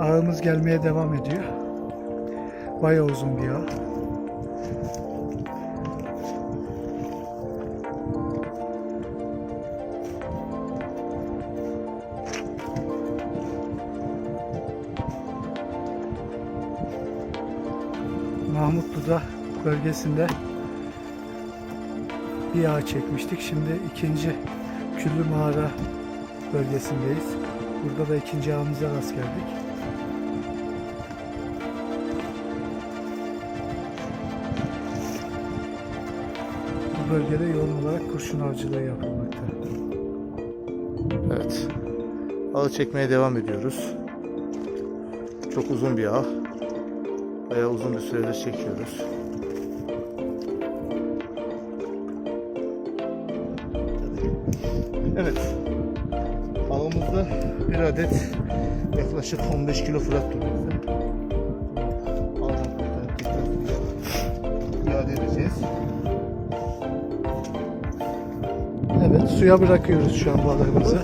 Ağımız gelmeye devam ediyor. Bayağı uzun bir ağ. Mahmutlu'da bölgesinde bir ağ çekmiştik. Şimdi ikinci Küllü Mağara bölgesindeyiz. Burada da ikinci ağımıza rast geldik. Bölgede yoğun olarak kurşun avcılığı yapılmakta. Evet. Ağı çekmeye devam ediyoruz. Çok uzun bir ağ. Bayağı uzun bir süredir çekiyoruz. Evet. Ağımızda bir adet yaklaşık 15 kilo fırat duruyor. İade edeceğiz. Suya bırakıyoruz şu an balığımızı.